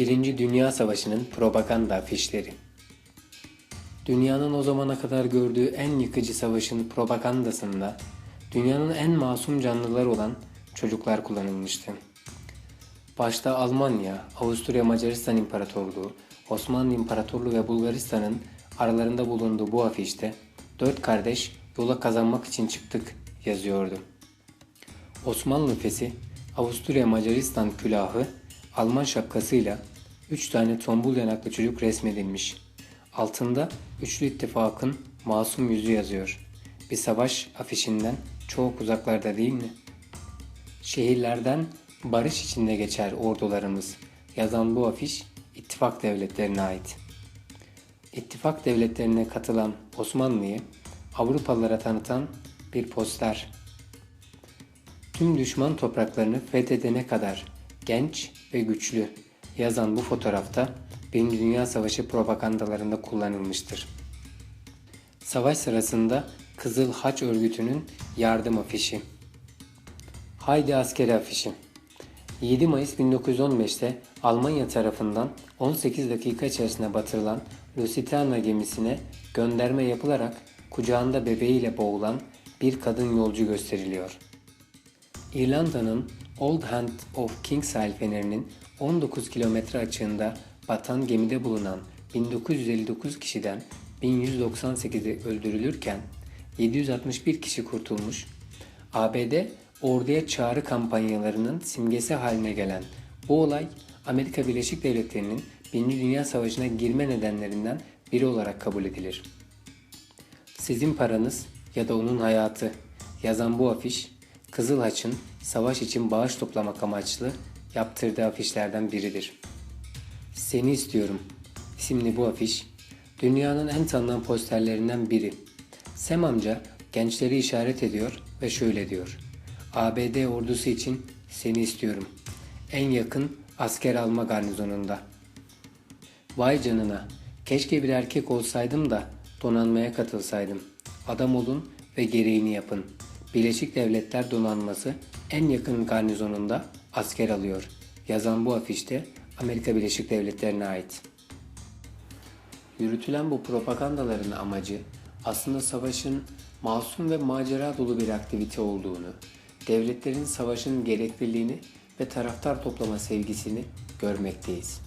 Birinci Dünya Savaşı'nın propaganda afişleri. Dünyanın o zamana kadar gördüğü en yıkıcı savaşın propagandasında dünyanın en masum canlıları olan çocuklar kullanılmıştı. Başta Almanya, Avusturya Macaristan İmparatorluğu, Osmanlı İmparatorluğu ve Bulgaristan'ın aralarında bulunduğu bu afişte dört kardeş yola kazanmak için çıktık yazıyordu. Osmanlı fesi, Avusturya Macaristan külahı, Alman şapkasıyla üç tane tombul yanaklı çocuk resmedilmiş. Altında Üçlü İttifak'ın masum yüzü yazıyor. Bir savaş afişinden çok uzaklarda değil mi? Şehirlerden barış içinde geçer ordularımız. Yazan bu afiş ittifak devletlerine ait. İttifak devletlerine katılan Osmanlı'yı Avrupalılara tanıtan bir poster. Tüm düşman topraklarını fethedene kadar genç ve güçlü yazan bu fotoğrafta Birinci Dünya Savaşı propagandalarında kullanılmıştır. Savaş sırasında Kızıl Haç Örgütü'nün yardım afişi. Haydi askeri afişi. 7 Mayıs 1915'te Almanya tarafından 18 dakika içerisinde batırılan Lusitania gemisine gönderme yapılarak kucağında bebeğiyle boğulan bir kadın yolcu gösteriliyor. İrlanda'nın Old Hand of Kingsale fenerinin 19 kilometre açığında batan gemide bulunan 1959 kişiden 1198'i öldürülürken 761 kişi kurtulmuş, ABD orduya çağrı kampanyalarının simgesi haline gelen bu olay Amerika Birleşik Devletleri'nin Birinci Dünya Savaşı'na girme nedenlerinden biri olarak kabul edilir. Sizin paranız ya da onun hayatı yazan bu afiş Kızıl Haç'ın savaş için bağış toplamak amaçlı yaptırdığı afişlerden biridir. Seni istiyorum isimli bu afiş dünyanın en tanınan posterlerinden biri. Sem amca gençleri işaret ediyor ve şöyle diyor. ABD ordusu için seni istiyorum. En yakın asker alma garnizonunda. Vay canına. Keşke bir erkek olsaydım da donanmaya katılsaydım. Adam olun ve gereğini yapın. Birleşik Devletler Donanması en yakın garnizonunda asker alıyor. Yazan bu afişte Amerika Birleşik Devletleri'ne ait. Yürütülen bu propagandaların amacı aslında savaşın masum ve macera dolu bir aktivite olduğunu, devletlerin savaşın gerekliliğini ve taraftar toplama sevgisini görmekteyiz.